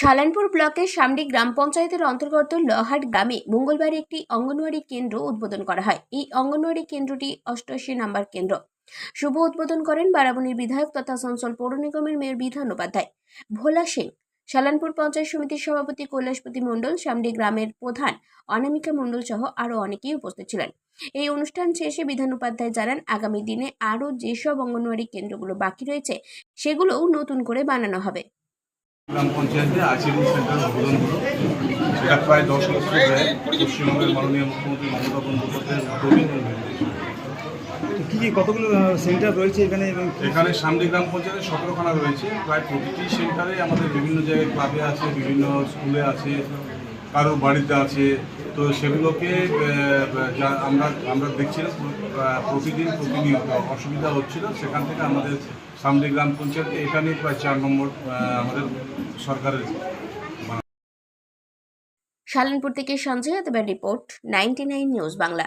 শালানপুর ব্লকের সামডি গ্রাম পঞ্চায়েতের অন্তর্গত লহাট গ্রামে মঙ্গলবার একটি অঙ্গনওয়াড়ি কেন্দ্র উদ্বোধন করা হয়। এই অঙ্গনওয়াড়ি কেন্দ্রটি অষ্টআশি নম্বর কেন্দ্র। শুভ উদ্বোধন করেন বারাবণীর বিধায়ক তথা আসানসোল পৌর নিগমের মেয়র বিধান উপাধ্যায়। ভোলা সিং শালানপুর পঞ্চায়েত সমিতির সভাপতি কৈলাসপতি মণ্ডল সামডি গ্রামের প্রধান অনামিকা মণ্ডল সহ আরও অনেকেই উপস্থিত ছিলেন। এই অনুষ্ঠান শেষে বিধান উপাধ্যায় জানান, আগামী দিনে আরও যেসব অঙ্গনওয়াড়ি কেন্দ্রগুলো বাকি রয়েছে, সেগুলোও নতুন করে বানানো হবে। গ্রাম পঞ্চায়েতে আইসিডি সেন্টার উদ্বোধন হলো। সেটা প্রায় দশ বছর ব্যয় পশ্চিমবঙ্গের মাননীয় মুখ্যমন্ত্রী মমতা বন্দ্যোপাধ্যায়ের উদ্যোগে কি কি কতগুলো সেন্টার রয়েছে এখানে? এবং এখানে সামনে গ্রাম পঞ্চায়েতে সতেরোখানা রয়েছে। প্রায় প্রতিটি সেন্টারে আমাদের বিভিন্ন জায়গায় ক্লাবে আছে বিভিন্ন স্কুলে আছে। কারও বাড়িতে আছে, তো সেগুলোকে আমরা আমরা দেখছিলাম প্রতিদিন প্রতিনিয়ত অসুবিধা হচ্ছিল। সেখান থেকে আমাদের সামনে গ্রাম পঞ্চায়েত এখানে প্রায় চার নম্বর আমাদের সরকারের শালনপুর থেকে Sanjay report, ninety news Bangla.